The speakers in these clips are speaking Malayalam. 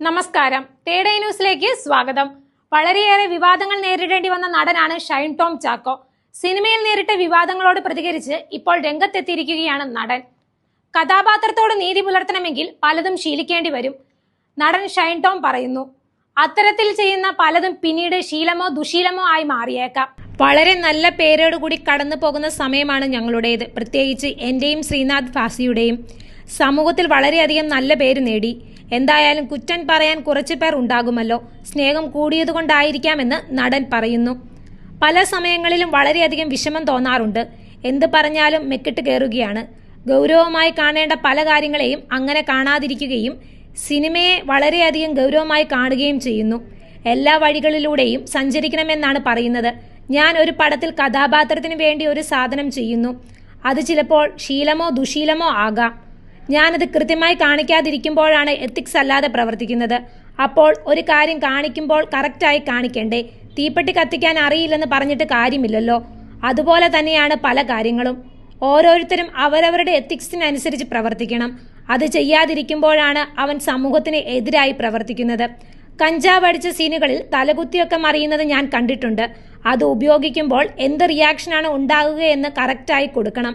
നമസ്കാരം. തേഡേ ന്യൂസിലേക്ക് സ്വാഗതം. വളരെയേറെ വിവാദങ്ങൾ നേരിടേണ്ടി വന്ന നടനാണ് ഷൈൻ ടോം ചാക്കോ. സിനിമയിൽ നേരിട്ട വിവാദങ്ങളോട് പ്രതികരിച്ച് ഇപ്പോൾ രംഗത്തെത്തിയിരിക്കുകയാണ് നടൻ. കഥാപാത്രത്തോട് നീതി പുലർത്തണമെങ്കിൽ പലതും ശീലിക്കേണ്ടി വരും നടൻ ഷൈൻ ടോം പറയുന്നു. അത്തരത്തിൽ ചെയ്യുന്ന പലതും പിന്നീട് ശീലമോ ദുശീലമോ ആയി മാറിയേക്കാം. വളരെ നല്ല പേരോടുകൂടി കടന്നു പോകുന്ന സമയമാണ് ഞങ്ങളുടേത്. പ്രത്യേകിച്ച് എന്റെയും ശ്രീനാഥ് ഫാസിയുടെയും. സമൂഹത്തിൽ വളരെയധികം നല്ല പേര് നേടി. എന്തായാലും കുറ്റൻ പറയാൻ കുറച്ചു പേർ ഉണ്ടാകുമല്ലോ. സ്നേഹം കൂടിയതുകൊണ്ടായിരിക്കാമെന്ന് നടൻ പറയുന്നു. പല സമയങ്ങളിലും വളരെയധികം വിഷമം തോന്നാറുണ്ട്. എന്ത് പറഞ്ഞാലും മെക്കിട്ട് കയറുകയാണ് ഗൗരവമായി കാണേണ്ട പല കാര്യങ്ങളെയും അങ്ങനെ കാണാതിരിക്കുകയും സിനിമയെ വളരെയധികം ഗൗരവമായി കാണുകയും ചെയ്യുന്നു. എല്ലാ വഴികളിലൂടെയും സഞ്ചരിക്കണമെന്നാണ് പറയുന്നത്. ഞാൻ ഒരു പടത്തിൽ കഥാപാത്രത്തിന് വേണ്ടി ഒരു സാധനം ചെയ്യുന്നു. അത് ചിലപ്പോൾ ശീലമോ ദുശീലമോ ആകാം. ഞാനത് കൃത്യമായി കാണിക്കാതിരിക്കുമ്പോഴാണ് എത്തിക്സ് അല്ലാതെ പ്രവർത്തിക്കുന്നത്. അപ്പോൾ ഒരു കാര്യം കാണിക്കുമ്പോൾ കറക്റ്റായി കാണിക്കണ്ടേ? തീപ്പെട്ടി കത്തിക്കാൻ അറിയില്ലെന്ന് പറഞ്ഞിട്ട് കാര്യമില്ലല്ലോ. അതുപോലെ തന്നെയാണ് പല കാര്യങ്ങളും. ഓരോരുത്തരും അവരവരുടെ എത്തിക്സിനനുസരിച്ച് പ്രവർത്തിക്കണം. അത് ചെയ്യാതിരിക്കുമ്പോഴാണ് അവൻ സമൂഹത്തിന് എതിരായി പ്രവർത്തിക്കുന്നത്. കഞ്ചാവ് അടിച്ച സീനുകളിൽ തലകുത്തിയൊക്കെ മറിയുന്നത് ഞാൻ കണ്ടിട്ടുണ്ട്. അത് ഉപയോഗിക്കുമ്പോൾ എന്ത് റിയാക്ഷനാണ് ഉണ്ടാകുകയെന്ന് കറക്റ്റായി കൊടുക്കണം.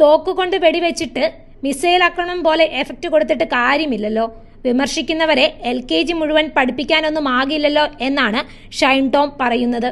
തോക്കുകൊണ്ട് വെടിവെച്ചിട്ട് മിസൈൽ ആക്രമണം പോലെ എഫക്റ്റ് കൊടുത്തിട്ട് കാര്യമില്ലല്ലോ. വിമർശിക്കുന്നവരെ എൽ കെ ജി മുഴുവൻ പഠിപ്പിക്കാനൊന്നും ആകില്ലല്ലോ എന്നാണ് ഷൈൻ ടോം പറയുന്നത്.